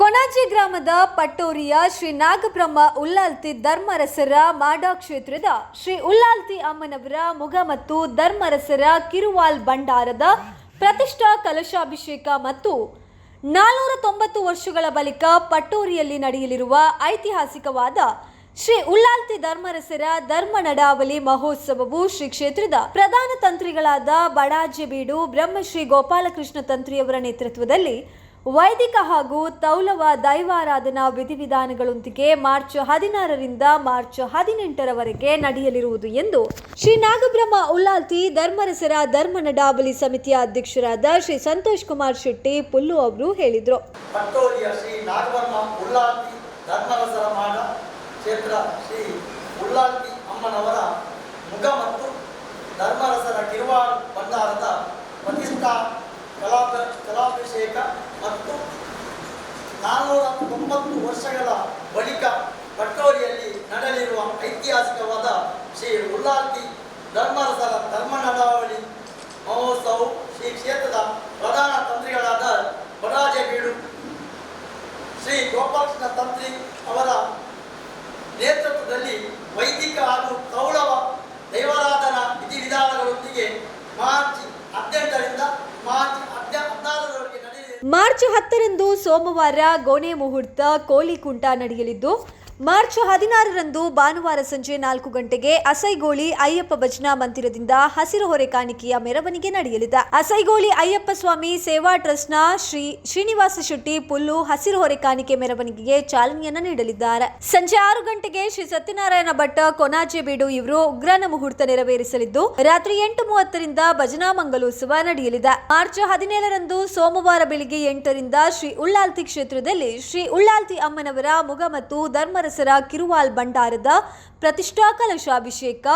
ಕೊಣಾಜಿ ಗ್ರಾಮದ ಪಟ್ಟೋರಿಯ ಶ್ರೀ ನಾಗಬ್ರಹ್ಮ ಉಲ್ಲಾಲ್ತಿ ಧರ್ಮರಸರ ಮಾಡಾ ಕ್ಷೇತ್ರದ ಶ್ರೀ ಉಲ್ಲಾಲ್ತಿ ಅಮ್ಮನವರ ಮುಗ ಮತ್ತು ಧರ್ಮರಸರ ಕಿರುವಾಲ್ ಭಂಡಾರದ ಪ್ರತಿಷ್ಠಾ ಕಲಶಾಭಿಷೇಕ ಮತ್ತು ನಾಲ್ನೂರ ತೊಂಬತ್ತು ವರ್ಷಗಳ ಬಳಿಕ ಪಟ್ಟೋರಿಯಲ್ಲಿ ನಡೆಯಲಿರುವ ಐತಿಹಾಸಿಕವಾದ ಶ್ರೀ ಉಲ್ಲಾಲ್ತಿ ಧರ್ಮರಸರ ಧರ್ಮ ನಡಾವಳಿ ಮಹೋತ್ಸವವು ಶ್ರೀ ಕ್ಷೇತ್ರದ ಪ್ರಧಾನ ತಂತ್ರಿಗಳಾದ ಬಡಾಜೆ ಬೀಡು ಬ್ರಹ್ಮಶ್ರೀ ಗೋಪಾಲಕೃಷ್ಣ ತಂತ್ರಿಯವರ ನೇತೃತ್ವದಲ್ಲಿ ವೈದಿಕ ಹಾಗೂ ತೌಲವ ದೈವಾರಾಧನಾ ವಿಧಿವಿಧಾನಗಳೊಂದಿಗೆ ಮಾರ್ಚ್ ಹದಿನಾರರಿಂದ ಮಾರ್ಚ್ ಹದಿನೆಂಟರವರೆಗೆ ನಡೆಯಲಿರುವುದು ಎಂದು ಶ್ರೀ ನಾಗಬ್ರಹ್ಮ ಉಲ್ಲಾಲ್ತಿ ಧರ್ಮರಸರ ಧರ್ಮ ನಡಾವಳಿ ಸಮಿತಿಯ ಅಧ್ಯಕ್ಷರಾದ ಶ್ರೀ ಸಂತೋಷ್ ಕುಮಾರ್ ಶೆಟ್ಟಿ ಪುಲ್ಲು ಅವರು ಹೇಳಿದರು. ಕ್ಷೇತ್ರ ಮತ್ತು ಧರ್ಮರಸರ ಪ್ರತಿಷ್ಠಾ ಕಲಾಪ ಕಲಾಭಿಷೇಕ ಮತ್ತು ನಾನ್ನೂರ ತೊಂಬತ್ತು ವರ್ಷಗಳ ಬಳಿಕ ಪಟ್ಟೋರಿಯಲ್ಲಿ ನಡೆಯಲಿರುವ ಐತಿಹಾಸಿಕವಾದ ಶ್ರೀ ಉಲ್ಲಾಲ್ತಿ ಧರ್ಮರಸರ ಧರ್ಮ ನಡಾವಳಿ ಮಹೋತ್ಸವವು ಶ್ರೀ ಕ್ಷೇತ್ರದ ಪ್ರಧಾನ ತಂತ್ರಿಗಳಾದ ಬೀಡು ಶ್ರೀ ಗೋಪಾಲಕೃಷ್ಣ ತಂತ್ರಿ ಅವರ ನೇತೃತ್ವದಲ್ಲಿ ವೈದಿಕ ಹಾಗೂ ಕೌಳವ ದೈವಾರಾಧನಾ ವಿಧಿವಿಧಾನಗಳೊಂದಿಗೆ ಮಾರ್ಚ್ ಹದಿನೆಂಟರಿಂದ ಮಾರ್ಚ್ ಹದಿನ ಹದಿನಾರರವರೆಗೆ ನಡೆಯಲಿದೆ ಮಾರ್ಚ್ ಹತ್ತರಂದು ಸೋಮವಾರ ಗೋಣೆ ಮುಹೂರ್ತ ಕೋಲಿಕುಂಟ ನಡೆಯಲಿದ್ದು ಮಾರ್ಚ್ ಹದಿನಾರರಂದು ಭಾನುವಾರ ಸಂಜೆ ನಾಲ್ಕು ಗಂಟೆಗೆ ಅಸೈಗೋಳಿ ಅಯ್ಯಪ್ಪ ಭಜನಾ ಮಂದಿರದಿಂದ ಹಸಿರು ಹೊರೆ ಕಾಣಿಕೆಯ ಮೆರವಣಿಗೆ ನಡೆಯಲಿದೆ. ಅಸೈಗೋಳಿ ಅಯ್ಯಪ್ಪ ಸ್ವಾಮಿ ಸೇವಾ ಟ್ರಸ್ಟ್ನ ಶ್ರೀ ಶ್ರೀನಿವಾಸ ಶೆಟ್ಟಿ ಪುಲ್ಲು ಹಸಿರು ಹೊರೆ ಕಾಣಿಕೆ ಮೆರವಣಿಗೆಗೆ ಚಾಲನೆಯನ್ನ ನೀಡಲಿದ್ದಾರೆ. ಸಂಜೆ ಆರು ಗಂಟೆಗೆ ಶ್ರೀ ಸತ್ಯನಾರಾಯಣ ಭಟ್, ಕೊನಾಜೆ ಬೀಡು ಇವರು ಉಗ್ರನ ಮುಹೂರ್ತ ನೆರವೇರಿಸಲಿದ್ದು, ರಾತ್ರಿ ಎಂಟು ಮೂವತ್ತರಿಂದ ಭಜನಾ ಮಂಗಲೋತ್ಸವ ನಡೆಯಲಿದೆ. ಮಾರ್ಚ್ ಹದಿನೇಳರಂದು ಸೋಮವಾರ ಬೆಳಿಗ್ಗೆ ಎಂಟರಿಂದ ಶ್ರೀ ಉಳ್ಳಾಲ್ತಿ ಕ್ಷೇತ್ರದಲ್ಲಿ ಶ್ರೀ ಉಳ್ಳಾಲ್ತಿ ಅಮ್ಮನವರ ಮುಗ ಮತ್ತು ಧರ್ಮರಸರ ಕಿರುವಾಲ್ ಭಂಡಾರದ ಪ್ರತಿಷ್ಠಾ ಕಲಶಾಭಿಷೇಕ,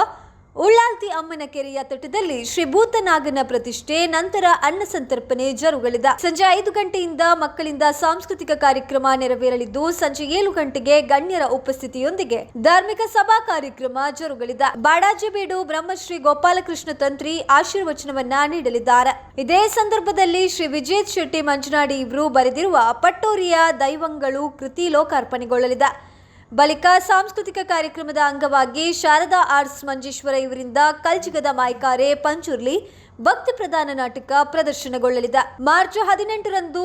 ಉಳ್ಳಾಲ್ತಿ ಅಮ್ಮನ ಕೆರೆಯ ತಟದಲ್ಲಿ ಶ್ರೀ ಭೂತನಾಗನ ಪ್ರತಿಷ್ಠೆ, ನಂತರ ಅನ್ನ ಸಂತರ್ಪಣೆ ಜರುಗಲಿದೆ. ಸಂಜೆ ಐದು ಗಂಟೆಯಿಂದ ಮಕ್ಕಳಿಂದ ಸಾಂಸ್ಕೃತಿಕ ಕಾರ್ಯಕ್ರಮ ನೆರವೇರಲಿದ್ದು, ಸಂಜೆ ಏಳು ಗಂಟೆಗೆ ಗಣ್ಯರ ಉಪಸ್ಥಿತಿಯೊಂದಿಗೆ ಧಾರ್ಮಿಕ ಸಭಾ ಕಾರ್ಯಕ್ರಮ ಜರುಗಲಿದೆ. ಬಾಡಾಜಿಬೀಡು ಬ್ರಹ್ಮಶ್ರೀ ಗೋಪಾಲಕೃಷ್ಣ ತಂತ್ರಿ ಆಶೀರ್ವಚನವನ್ನ ನೀಡಲಿದ್ದಾರೆ. ಇದೇ ಸಂದರ್ಭದಲ್ಲಿ ಶ್ರೀ ವಿಜೇತ್ ಶೆಟ್ಟಿ ಮಂಜುನಾಡಿ ಇವರು ಬರೆದಿರುವ ಪಟ್ಟೋರಿಯ ದೈವಂಗಳು ಕೃತಿ ಲೋಕಾರ್ಪಣೆಗೊಳ್ಳಲಿದೆ. ಬಳಿಕ ಸಾಂಸ್ಕೃತಿಕ ಕಾರ್ಯಕ್ರಮದ ಅಂಗವಾಗಿ ಶಾರದಾ ಆರ್ಟ್ಸ್ ಮಂಜೇಶ್ವರ ಇವರಿಂದ ಕಲ್ಚಿಗದ ಮಾಯ್ಕಾರೆ ಪಂಚುರ್ಲಿ ಭಕ್ತಿ ಪ್ರಧಾನ ನಾಟಕ ಪ್ರದರ್ಶನಗೊಳ್ಳಲಿದೆ. ಮಾರ್ಚ್ ಹದಿನೆಂಟರಂದು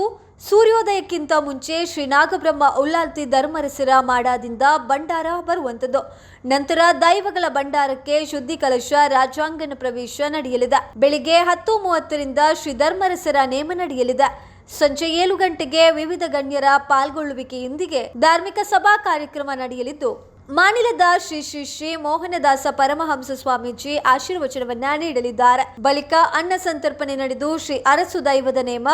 ಸೂರ್ಯೋದಯಕ್ಕಿಂತ ಮುಂಚೆ ಶ್ರೀ ನಾಗಬ್ರಹ್ಮ ಉಲ್ಲಾಲ್ತಿ ಧರ್ಮರಸರ ಮಾಡಾದಿಂದ ಭಂಡಾರ ಬರುವಂತದ್ದು ನಂತರ ದೈವಗಳ ಭಂಡಾರಕ್ಕೆ ಶುದ್ಧಿ ಕಲಶ ರಾಜಾಂಗಣ ಪ್ರವೇಶ ನಡೆಯಲಿದೆ. ಬೆಳಿಗ್ಗೆ ಹತ್ತು ಮೂವತ್ತರಿಂದ ಶ್ರೀ ಧರ್ಮರಸರ ನೇಮ ನಡೆಯಲಿದೆ. ಸಂಜೆ ಏಳು ಗಂಟೆಗೆ ವಿವಿಧ ಗಣ್ಯರ ಪಾಲ್ಗೊಳ್ಳುವಿಕೆಯೊಂದಿಗೆ ಧಾರ್ಮಿಕ ಸಭಾ ಕಾರ್ಯಕ್ರಮ ನಡೆಯಲಿದ್ದು, ಮಾನಿಲದ ಶ್ರೀ ಶ್ರೀ ಶ್ರೀ ಮೋಹನದಾಸ ಪರಮಹಂಸ ಸ್ವಾಮೀಜಿ ಆಶೀರ್ವಚನವನ್ನ ನೀಡಲಿದ್ದಾರೆ. ಬಳಿಕ ಅನ್ನ ಸಂತರ್ಪಣೆ ನಡೆದು ಶ್ರೀ ಅರಸು ದೈವದ ನೇಮ,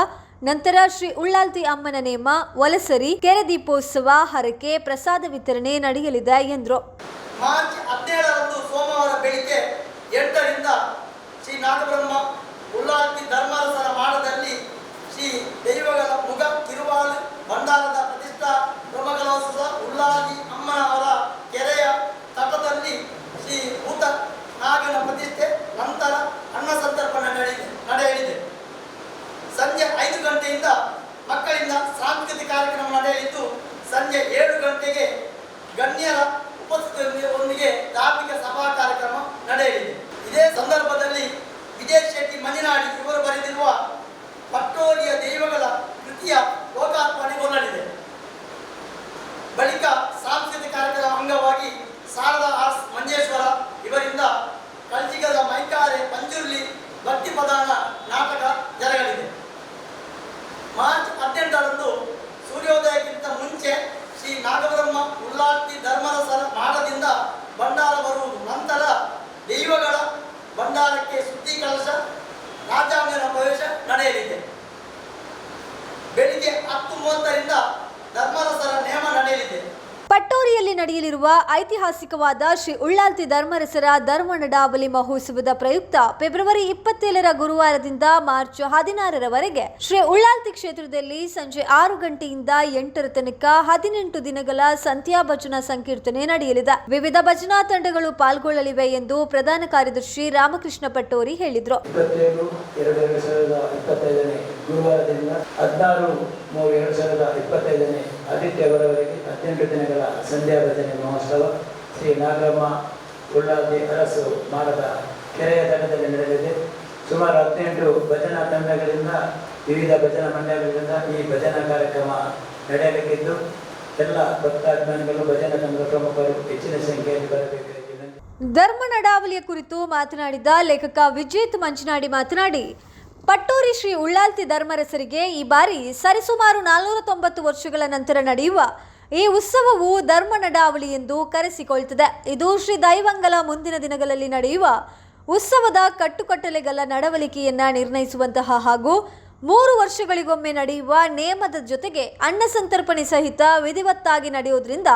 ನಂತರ ಶ್ರೀ ಉಳ್ಳಾಲ್ತಿ ಅಮ್ಮನ ನೇಮ, ವಲಸರಿ, ಕೆರೆ ದೀಪೋತ್ಸವ, ಹರಕೆ, ಪ್ರಸಾದ ವಿತರಣೆ ನಡೆಯಲಿದೆ ಎಂದರು. ಮಾರ್ಚ್ ಹದಿನೇಳರಂದು ಸೋಮವಾರ ಬೆಳಿಗ್ಗೆ ಎಂಟರಿಂದ ಶ್ರೀ ನಾಗಬ್ರಹ್ಮ ಉಳ್ಳಾಲ್ತಿ ಮಾಡದಲ್ಲಿ ಶ್ರೀ ದೈವಗಳ ಮುಗ ತಿರುವಾಳು ಭಂಡಾರದ ಪ್ರತಿಷ್ಠಾ ಬ್ರಹ್ಮಕಲೋತ್ಸವ ಉಳ್ಳಾಗಿ ಅಮ್ಮನವರ ಕೆರೆಯ ತಟದಲ್ಲಿ ಶ್ರೀ ಭೂತ ನಾಗನ ಪ್ರತಿಷ್ಠೆ ನಂತರ ಅನ್ನ ಸಂತರ್ಪಣೆ ನಡೆಯಿದೆ, ನಡೆಯಲಿದೆ. ಸಂಜೆ ಐದು ಗಂಟೆಯಿಂದ ಮಕ್ಕಳಿಂದ ಸಾಂಸ್ಕೃತಿಕ ಕಾರ್ಯಕ್ರಮ ನಡೆಯಲಿದ್ದು, ಸಂಜೆ ಏಳು ಗಂಟೆಗೆ ಗಣ್ಯರ ಉಪಸ್ಥಿತಿಯೊಂದಿಗೆ ಧಾರ್ಮಿಕ ಸಭಾ ಕಾರ್ಯಕ್ರಮ ನಡೆಯಲಿದೆ. ಇದೇ ಸಂದರ್ಭದಲ್ಲಿ ವಿಜಯ್ ಶೆಟ್ಟಿ ಮಂಜನಾಡಿ ಇವರು ಬರೆದಿರುವ ಪಟ್ಟೋಲಿಯ ದೈವಗಳ ಕೃತಿಯ ಲೋಕಾರ್ಪಣೆಗೊಳ್ಳಲಿದೆ ಬಳಿಕ ಸಾಂಸ್ಕೃತಿಕ ಕಾರ್ಯಕ್ರಮ ಅಂಗವಾಗಿ ಶಾರದಾ ಆರ್ಟ್ಸ್ ಮಂಜೇಶ್ವರ ಇವರಿಂದ ಕಲ್ಜಿಗದ ಮೈಕಾರೆ ಪಂಜುರ್ಲಿ ಭಕ್ತಿ ಪ್ರಧಾನ ನಾಟಕ ಜರಗಲಿದೆ ಮಾರ್ಚ್ ಹದಿನೆಂಟರಂದು ಸೂರ್ಯೋದಯಕ್ಕಿಂತ ಮುಂಚೆ ಶ್ರೀ ನಾಗಬ್ರಹ್ಮ ಉಲ್ಲಾಲ್ತಿ ಧರ್ಮರಸರ ಮಾಡದಿಂದ ಭಂಡಾರ ಬರುವುದು ನಂತರ ದೈವಗಳ ಭಂಡಾರಕ್ಕೆ ಶುದ್ಧಿ ಕಲಶ ರಾಜಾಂಗನ ಪ್ರವೇಶ ನಡೆಯಲಿದೆ ಬೆಳಿಗ್ಗೆ ಹತ್ತು ಮೂವತ್ತರಿಂದ ಧರ್ಮರಸರ ನೇಮ ನಡೆಯಲಿದೆ ಪಟ್ಟೋರಿಯಲ್ಲಿ ನಡೆಯಲಿರುವ ಐತಿಹಾಸಿಕವಾದ ಶ್ರೀ ಉಳ್ಳಾಲ್ತಿ ಧರ್ಮರಸರ ಧರ್ಮ ನಡಾವಳಿ ಮಹೋತ್ಸವದ ಪ್ರಯುಕ್ತ ಫೆಬ್ರವರಿ ಇಪ್ಪತ್ತೇಳರ ಗುರುವಾರದಿಂದ ಮಾರ್ಚ್ ಹದಿನಾರರವರೆಗೆ ಶ್ರೀ ಉಳ್ಳಾಲ್ತಿ ಕ್ಷೇತ್ರದಲ್ಲಿ ಸಂಜೆ ಆರು ಗಂಟೆಯಿಂದ ಎಂಟರ ತನಕ ಹದಿನೆಂಟು ದಿನಗಳ ಸಂಧ್ಯಾ ಭಜನಾ ಸಂಕೀರ್ತನೆ ನಡೆಯಲಿದೆ. ವಿವಿಧ ಭಜನಾ ತಂಡಗಳು ಪಾಲ್ಗೊಳ್ಳಲಿವೆ ಎಂದು ಪ್ರಧಾನ ಕಾರ್ಯದರ್ಶಿ ರಾಮಕೃಷ್ಣ ಪಟ್ಟೋರಿ ಹೇಳಿದರು. ಗುರುವಾರದಿಂದ ಹದಿನಾರು ಮೂರು ಎರಡು ಸಾವಿರದ ಇಪ್ಪತ್ತೈದನೇ ಆದಿತ್ಯವರವರೆಗೆ ಹದಿನೆಂಟು ದಿನಗಳ ಸಂಧ್ಯಾ ಭಜನೆ ಮಹೋತ್ಸವ ಶ್ರೀ ನಾಗಮ್ಮ ಉಳ್ಳಾದಿ ಅರಸು ಮಾರದ ಕೆರೆಯ ತಟದಲ್ಲಿ ನಡೆದಿದೆ ಸುಮಾರು ಹದಿನೆಂಟು ಭಜನಾ ತಂಡಗಳಿಂದ, ವಿವಿಧ ಭಜನಾ ಮಂಡಳಿಗಳಿಂದ ಈ ಭಜನಾ ಕಾರ್ಯಕ್ರಮ ನಡೆಯಬೇಕಿದ್ದು ಎಲ್ಲ ಭಕ್ತಾಭಿಮಾನಿಗಳು ಭಜನಾ ತಂಡದ ಪ್ರಮುಖರು ಹೆಚ್ಚಿನ ಸಂಖ್ಯೆಯಲ್ಲಿ ಬರಬೇಕು ಧರ್ಮ ನಡಾವಳಿಯ ಕುರಿತು ಮಾತನಾಡಿದ ಲೇಖಕ ವಿಜೇತ್ ಮಂಚನಾಡಿ ಮಾತನಾಡಿ ಪಟ್ಟೂರಿ ಶ್ರೀ ಉಳ್ಳಾಲ್ತಿ ಧರ್ಮರಸರಿಗೆ ಈ ಬಾರಿ ಸರಿಸುಮಾರು ನಾಲ್ನೂರ ತೊಂಬತ್ತು ವರ್ಷಗಳ ನಂತರ ನಡೆಯುವ ಈ ಉತ್ಸವವು ಧರ್ಮ ನಡಾವಳಿ ಎಂದು ಕರೆಸಿಕೊಳ್ತದೆ. ಇದು ಶ್ರೀ ದೈವಂಗಲ ಮುಂದಿನ ದಿನಗಳಲ್ಲಿ ನಡೆಯುವ ಉತ್ಸವದ ಕಟ್ಟುಕಟ್ಟಲೆಗಳ ನಡವಳಿಕೆಯನ್ನು ನಿರ್ಣಯಿಸುವಂತಹ ಹಾಗೂ ಮೂರು ವರ್ಷಗಳಿಗೊಮ್ಮೆ ನಡೆಯುವ ನೇಮದ ಜೊತೆಗೆ ಅನ್ನ ಸಂತರ್ಪಣೆ ಸಹಿತ ವಿಧಿವತ್ತಾಗಿ ನಡೆಯುವುದರಿಂದ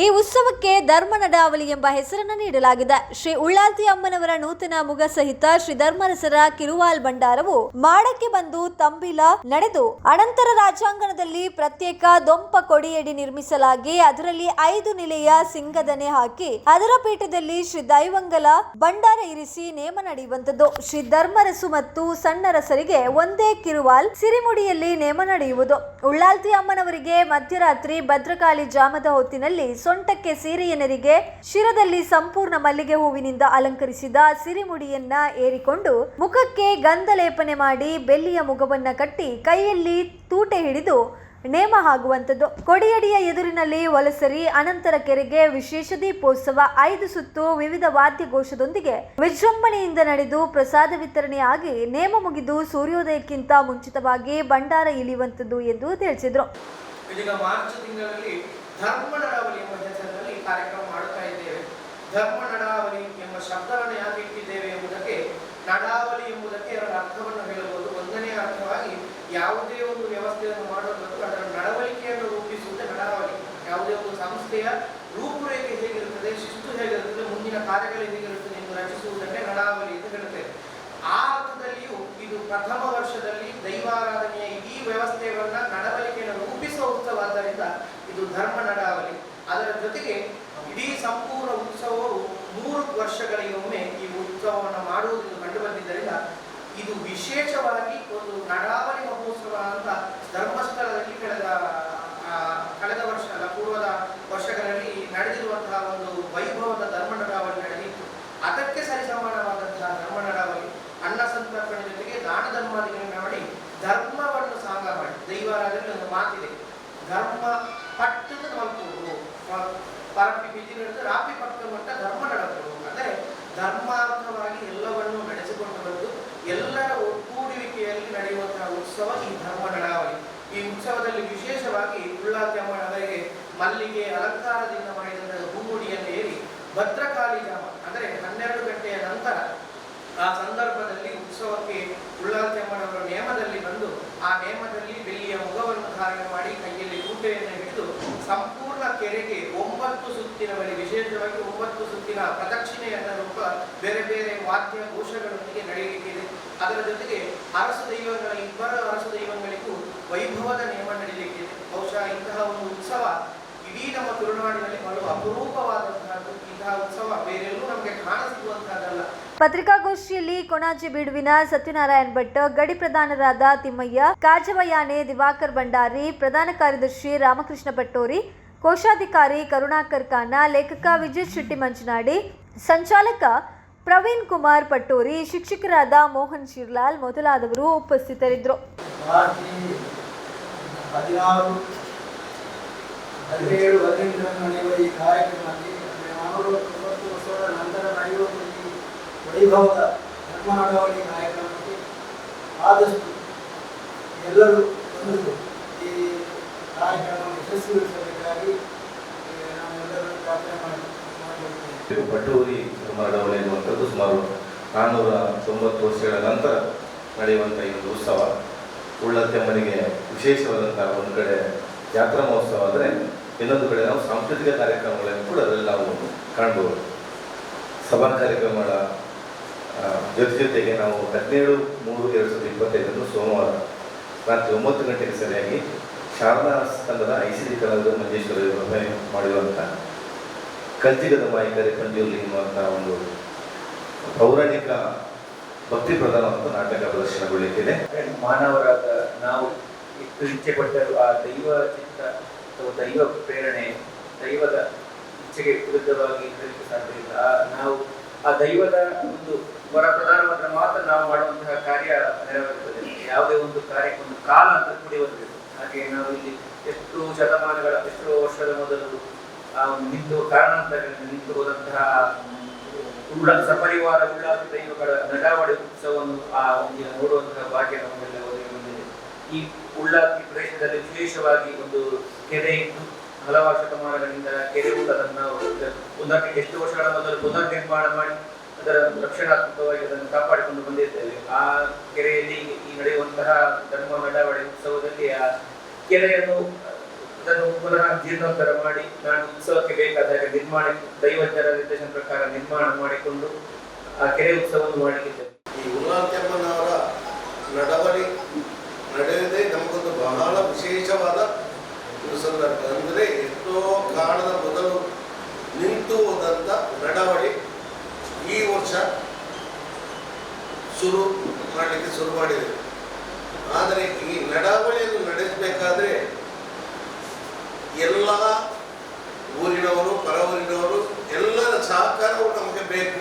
ಈ ಉತ್ಸವಕ್ಕೆ ಧರ್ಮ ನಡಾವಳಿ ಎಂಬ ಹೆಸರನ್ನು ನೀಡಲಾಗಿದೆ. ಶ್ರೀ ಉಳ್ಳಾಲ್ತಿ ಅಮ್ಮನವರ ನೂತನ ಮುಗ ಸಹಿತ ಶ್ರೀ ಧರ್ಮರಸರ ಕಿರುವಾಲ್ ಭಂಡಾರವು ಮಾಡಕ್ಕೆ ಬಂದು ತಂಬಿಲ ನಡೆದು ಅನಂತರ ರಾಜಾಂಗಣದಲ್ಲಿ ಪ್ರತ್ಯೇಕ ದೊಂಪ ಕೊಡಿಯಡಿ ನಿರ್ಮಿಸಲಾಗಿ ಅದರಲ್ಲಿ ಐದು ನಿಲೆಯ ಸಿಂಗದನೆ ಹಾಕಿ ಅದರ ಪೀಠದಲ್ಲಿ ಶ್ರೀ ದೈವಂಗಲ ಭಂಡಾರ ಇರಿಸಿ ನೇಮ ನಡೆಯುವಂತದ್ದು ಶ್ರೀ ಧರ್ಮರಸು ಮತ್ತು ಸಣ್ಣರಸರಿಗೆ ಒಂದೇ ಕಿರುವಾಲ್ ಸಿರಿಮುಡಿಯಲ್ಲಿ ನೇಮ ನಡೆಯುವುದು. ಉಳ್ಳಾಲ್ತಿ ಅಮ್ಮನವರಿಗೆ ಮಧ್ಯರಾತ್ರಿ ಭದ್ರಕಾಳಿ ಜಾಮದ ಹೊತ್ತಿನಲ್ಲಿ ಸೊಂಟಕ್ಕೆ ಸೀರೆಯನರಿಗೆ ಶಿರದಲ್ಲಿ ಸಂಪೂರ್ಣ ಮಲ್ಲಿಗೆ ಹೂವಿನಿಂದ ಅಲಂಕರಿಸಿದ ಸಿರಿಮುಡಿಯನ್ನ ಏರಿಕೊಂಡು ಮುಖಕ್ಕೆ ಗಂಧ ಲೇಪನೆ ಮಾಡಿ ಬೆಳ್ಳಿಯ ಮುಖವನ್ನ ಕಟ್ಟಿ ಕೈಯಲ್ಲಿ ತೂಟೆ ಹಿಡಿದು ನೇಮ ಆಗುವಂಥದ್ದು ಕೊಡಿಯಡಿಯ ಎದುರಿನಲ್ಲಿ ವಲಸರಿ ಅನಂತರ ಕೆರೆಗೆ ವಿಶೇಷ ದೀಪೋತ್ಸವ ಐದು ಸುತ್ತು ವಿವಿಧ ವಾದ್ಯಘೋಷದೊಂದಿಗೆ ವಿಜೃಂಭಣೆಯಿಂದ ನಡೆದು ಪ್ರಸಾದ ವಿತರಣೆಯಾಗಿ ನೇಮ ಮುಗಿದು ಸೂರ್ಯೋದಯಕ್ಕಿಂತ ಮುಂಚಿತವಾಗಿ ಭಂಡಾರ ಇಳಿಯುವಂಥದ್ದು ಎಂದು ತಿಳಿಸಿದರು. ಧರ್ಮ ನಡಾವಳಿ ಎಂಬ ಹೆಸರಿನಲ್ಲಿ ಕಾರ್ಯಕ್ರಮ ಮಾಡುತ್ತಾ ಇದ್ದೇವೆ. ಧರ್ಮ ನಡಾವಳಿ ಎಂಬ ಶಬ್ದವನ್ನು ಯಾಕೆ ಇಟ್ಟಿದ್ದೇವೆ ಎಂಬುದಕ್ಕೆ ನಡಾವಳಿ ಎಂಬುದಕ್ಕೆ ಅದರ ಅರ್ಥವನ್ನು ಹೇಳಬಹುದು. ಒಂದನೇ ಅರ್ಥವಾಗಿ ಯಾವುದೇ ಒಂದು ವ್ಯವಸ್ಥೆಯನ್ನು ಮಾಡುವುದಕ್ಕೂ ಅದರ ನಡವಳಿಕೆಯನ್ನು ರೂಪಿಸುವುದೇ ನಡಾವಳಿ. ಯಾವುದೇ ಒಂದು ಸಂಸ್ಥೆಯ ರೂಪುರೇಖೆ ಹೇಗಿರುತ್ತದೆ, ಶಿಸ್ತು ಹೇಗಿರುತ್ತದೆ, ಮುಂದಿನ ಕಾರ್ಯಗಳು ಹೇಗಿರುತ್ತದೆ ಎಂದು ರಚಿಸುವುದಕ್ಕೆ ನಡಾವಳಿ ಎಂದು ಹೇಳುತ್ತೇವೆ. ಆ ಅರ್ಥದಲ್ಲಿಯೂ ಇದು ಪ್ರಥಮ ವರ್ಷದಲ್ಲಿ ದೈವಾರಾಧನೆಯ ಇಡೀ ವ್ಯವಸ್ಥೆಯನ್ನ ನಡವಳಿಕೆಯನ್ನು ರೂಪಿಸುವ ಉತ್ಸವ ಆದ್ದರಿಂದ ಇದು ಧರ್ಮ ನಡಾವಳಿ ಅದರ ಜೊತೆಗೆ ಇಡೀ ಸಂಪೂರ್ಣ ಉತ್ಸವವು ಮೂರು ವರ್ಷಗಳಿಗೊಮ್ಮೆ ಈ ಉತ್ಸವವನ್ನು ಮಾಡುವುದು ಕಂಡು ಬಂದಿದ್ದರಿಂದ ಇದು ವಿಶೇಷವಾಗಿ ಒಂದು ನಡಾವಳಿ ಮಹೋತ್ಸವ ಅಂತ ಧರ್ಮಸ್ಥಳದಲ್ಲಿ ಕಳೆದ ಆ, ಕಳೆದ ವರ್ಷ ಅಲ್ಲ ಪೂರ್ವದ ವರ್ಷಗಳಲ್ಲಿ ನಡೆದಿರುವಂತಹ ಒಂದು ವೈಭವದ ಧರ್ಮ ನಡಾವಳಿ ನಡೆದಿತ್ತು ಅದಕ್ಕೆ ಸರಿಸಮಾನವಾದಂತಹ ಧರ್ಮ ನಡಾವಳಿ ಅನ್ನ ಸಂತರ್ಪಣೆ ಜೊತೆಗೆ ದಾನ ಧರ್ಮಾದಿಗಳನ್ನು ಮಾಡಿ ಧರ್ಮವನ್ನು ಸಾಂಗ ಮಾಡಿ ದೈವಾರಾಧನೆ ಒಂದು ಮಾತಿದೆ ಧರ್ಮ ಪಟ್ಟದ ಮಲ್ಪುಡು ಬಿಜಿ ನಡೆದು ರಾಪಿ ಪಕ್ಕ ಧರ್ಮ ನಡೆದರು ಅಂದರೆ ಧರ್ಮಾರ್ಥವಾಗಿ ಎಲ್ಲವನ್ನು ನಡೆಸಿಕೊಂಡು ಬಂದು ಎಲ್ಲರ ಒಗ್ಗೂಡುವಿಕೆಯಲ್ಲಿ ನಡೆಯುವಂತಹ ಉತ್ಸವ ಈ ಧರ್ಮ ನಡಾವಳಿ. ಈ ಉತ್ಸವದಲ್ಲಿ ವಿಶೇಷವಾಗಿ ಉಳ್ಳಾತ್ಯಮ್ಮನವರಿಗೆ ಮಲ್ಲಿಗೆ, ಅಲಂಕಾರದಿಂದ ಮಾಡಿದಂತಹ ಹೂಗುಡಿಯನ್ನು ಏರಿ ಭದ್ರಕಾಳಿ ಜಾಮ, ಅಂದರೆ ಹನ್ನೆರಡು ಗಂಟೆಯ ನಂತರ ಆ ಸಂದರ್ಭದಲ್ಲಿ ಉತ್ಸವಕ್ಕೆ ಉಳ್ಳಾಲ್ತೆಮ್ಮನವರ ನೇಮದಲ್ಲಿ ಬಂದು ಆ ನೇಮದಲ್ಲಿ ಬೆಳ್ಳಿಯ ಮುಖವನ್ನು ಧಾರಣೆ ಮಾಡಿ ಕೈಯಲ್ಲಿ ಊಟೆಯನ್ನು ಹಿಡಿದು ಸಂಪೂರ್ಣ ಕೆರೆಗೆ ಒಂಬತ್ತು ಸುತ್ತಿನವರೆಗೆ ವಿಶೇಷವಾಗಿ ಒಂಬತ್ತು ಸುತ್ತಿನ ಪ್ರದಕ್ಷಿಣೆಯನ್ನ ರೂಪ ಬೇರೆ ಬೇರೆ ವಾದ್ಯ ಘೋಷಗಳೊಂದಿಗೆ ನಡೆಯಲಿಕ್ಕಿದೆ. ಅದರ ಜೊತೆಗೆ ಅರಸು ದೈವಗಳ, ಇಬ್ಬರ ಅರಸು ದೈವಗಳಿಗೂ ವೈಭವದ ನೇಮ ನಡೆಯಲಿಕ್ಕಿದೆ ಬಹುಶಃ ಇಂತಹ ಒಂದು ಉತ್ಸವ ಇಡೀ ನಮ್ಮ ತುಳುನಾಡಿನಲ್ಲಿ ಬಹಳ ಅಪರೂಪವಾದಂತಹದ್ದು ಇಂತಹ ಉತ್ಸವ ಬೇರೆಲ್ಲೂ ನಮಗೆ ಕಾಣಸಿಗುವಂತಹದ್ದಲ್ಲ ಪತ್ರಿಕಾಗೋಷ್ಠಿಯಲ್ಲಿ ಕೊಣಾಜಿ ಬಿಡುವಿನ ಸತ್ಯನಾರಾಯಣ್ ಭಟ್, ಗಡಿ ಪ್ರಧಾನರಾದ ತಿಮ್ಮಯ್ಯ, ಕಾಜವಯಾನೆ, ದಿವಾಕರ್ ಭಂಡಾರಿ, ಪ್ರಧಾನ ಕಾರ್ಯದರ್ಶಿ ರಾಮಕೃಷ್ಣ ಪಟ್ಟೋರಿ ಕೋಶಾಧಿಕಾರಿ ಕರುಣಾಕರ್ ಖಾನ ಲೇಖಕ ವಿಜಯ್ ಶೆಟ್ಟಿ ಮಂಚನಾಡಿ ಸಂಚಾಲಕ ಪ್ರವೀಣ್ ಕುಮಾರ್ ಪಟ್ಟೋರಿ, ಶಿಕ್ಷಕರಾದ ಮೋಹನ್ ಶಿರ್ಲಾಲ್ ಮೊದಲಾದವರು ಉಪಸ್ಥಿತರಿದ್ದರು. ಆದಷ್ಟು ಎಲ್ಲರೂ ಈ ಕಾರ್ಯಕ್ರಮ ಯಶಸ್ವಿಗೊಳಿಸಬೇಕಾಗಿ ಪಟ್ಟೂರಿ ನಡವಳಿ ಎನ್ನುವಂಥದ್ದು ಸುಮಾರು ನಾನ್ನೂರ ತೊಂಬತ್ತು ವರ್ಷಗಳ ನಂತರ ನಡೆಯುವಂಥ ಈ ಒಂದು ಉತ್ಸವ. ಉಳ್ಳತ್ತೆಮ್ಮನಿಗೆ ವಿಶೇಷವಾದಂಥ ಒಂದು ಕಡೆ ಜಾತ್ರಾ ಮಹೋತ್ಸವ ಆದರೆ ಇನ್ನೊಂದು ಕಡೆ ನಾವು ಸಾಂಸ್ಕೃತಿಕ ಕಾರ್ಯಕ್ರಮಗಳನ್ನು ಕೂಡ ಅದರಲ್ಲಿ ನಾವು ಕಾಣ್ಬೋದು. ಸಭಾ ಕಾರ್ಯಕ್ರಮಗಳ ಜೊತೆ ಜೊತೆಗೆ ನಾವು ಹದಿನೇಳು ಮೂರು ಎರಡು ಸಾವಿರದ ಇಪ್ಪತ್ತೈದನ್ನು ಸೋಮವಾರ ರಾತ್ರಿ ಒಂಬತ್ತು ಗಂಟೆಗೆ ಸರಿಯಾಗಿ ಶಾರದಾ ತಂಡದ ಐಸಿಡಿ ಕಲಾವಿದ ಮಂಜೇಶ್ವರ ಮಾಡಿರುವಂಥ ಕಲ್ಜಿಗದ ಮಾಯಕರೆ ಪಂಜುರ್ಲಿ ಎನ್ನುವಂಥ ಒಂದು ಪೌರಾಣಿಕ ಭಕ್ತಿ ಪ್ರಧಾನವಾದ ನಾಟಕ ಪ್ರದರ್ಶನಗೊಳ್ಳುತ್ತಿದೆ ಮಾನವರಾದ ನಾವು ಎಷ್ಟು ಇಚ್ಛೆ ಪಟ್ಟರೂ, ಆ ದೈವ ಚಿತ್ತ ಅಥವಾ ದೈವ ಪ್ರೇರಣೆ, ದೈವದ ಇಚ್ಛೆಗೆ ವಿರುದ್ಧವಾಗಿ ಇರಲಿಕ್ಕೆ ಸಾಧ್ಯ ಇಲ್ಲ ಆ- ನಾವು, ಆ ದೈವದ ಒಂದು ವರ ಪ್ರಧಾನವಾದ ಮಾತ್ರ ನಾವು ಮಾಡುವಂತಹ ಕಾರ್ಯ ನೆರವೇರುತ್ತದೆ. ಯಾವುದೇ ಒಂದು ಕಾರ್ಯಕ್ಕೆ ಒಂದು ಕಾಲ ಅಂತ ಕೂಡಿ ಬರಬೇಕು ಹಾಗೆ ನಾವು ಇಲ್ಲಿ ಎಷ್ಟು ಶತಮಾನಗಳ, ಎಷ್ಟು ವರ್ಷದ ಮೊದಲು, ಆ, ನಿಂತು ಕಾರಣಾಂತರಗಳಿಂದ ನಿಂತು ಹೋದಂತಹ ಉಳ್ಳ ಸಪರಿವಾರ ಉಳ್ಳಾದಿ ದೈವಗಳ ನಡಾವಳಿ ಉತ್ಸವವನ್ನು ಆ ಒಂದು ನೋಡುವಂತಹ ಭಾಗ್ಯ ನಮಗೆಲ್ಲ ಬಂದಿದೆ. ಈ ಉಳ್ಳಾತಿ ಪ್ರದೇಶದಲ್ಲಿ ವಿಶೇಷವಾಗಿ ಒಂದು ಕೆರೆ ಇದ್ದು, ಹಲವಾರು ಶತಮಾನಗಳಿಂದ ಕೆರೆ ಉಳ್ಳದನ್ನು ಒಂದಕ್ಕೆ ಎಷ್ಟು ವರ್ಷಗಳ ಮೊದಲು ಪುನರ್ ನಿರ್ಮಾಣ ಮಾಡಿ ಅದರ ರಕ್ಷಣಾತ್ಮಕವಾಗಿ ಅದನ್ನು ಕಾಪಾಡಿಕೊಂಡು ಬಂದಿದ್ದೇವೆ ಆ ಕೆರೆಯಲ್ಲಿ ಈ ನಡೆಯುವಂತಹ ಧರ್ಮ ನಡಾವಳಿ ಉತ್ಸವದಲ್ಲಿ ಆ ಕೆರೆಯನ್ನು ಅದನ್ನು ಪುನಃ ಜೀರ್ಣೋದ್ಧಾರ ಮಾಡಿ ನಾನು ಉತ್ಸವಕ್ಕೆ ಬೇಕಾದಾಗ ನಿರ್ಮಾಣ ದೈವಜ್ಞರ ನಿರ್ದೇಶನ ಪ್ರಕಾರ ನಿರ್ಮಾಣ ಮಾಡಿಕೊಂಡು ಆ ಕೆರೆ ಉತ್ಸವವನ್ನು ಮಾಡಲಿಕ್ಕಿದ್ದೇವೆ ಈ ಉಲ್ಲಾಲ್ಕೆಮ್ಮನವರ ನಡವಳಿ ನಡೆಯದೆ ನಮಗೊಂದು ಬಹಳ ವಿಶೇಷವಾದ ಸಂದರ್ಭ ಅಂದರೆ ಎಷ್ಟೋ ಕಾಲದ ಮೊದಲು ನಿಂತು ಹೋದಂಥ ನಡವಳಿ ಈ ವರ್ಷ ಶುರು ಮಾಡಲಿಕ್ಕೆ ಶುರು ಮಾಡಿದೆ ಆದರೆ ಈ ನಡಾವಳಿಯನ್ನು ನಡೆಸಬೇಕಾದ್ರೆ ಎಲ್ಲ ಊರಿನವರು, ಪರ ಊರಿನವರು, ಎಲ್ಲರ ಸಹಕಾರವು ನಮಗೆ ಬೇಕು.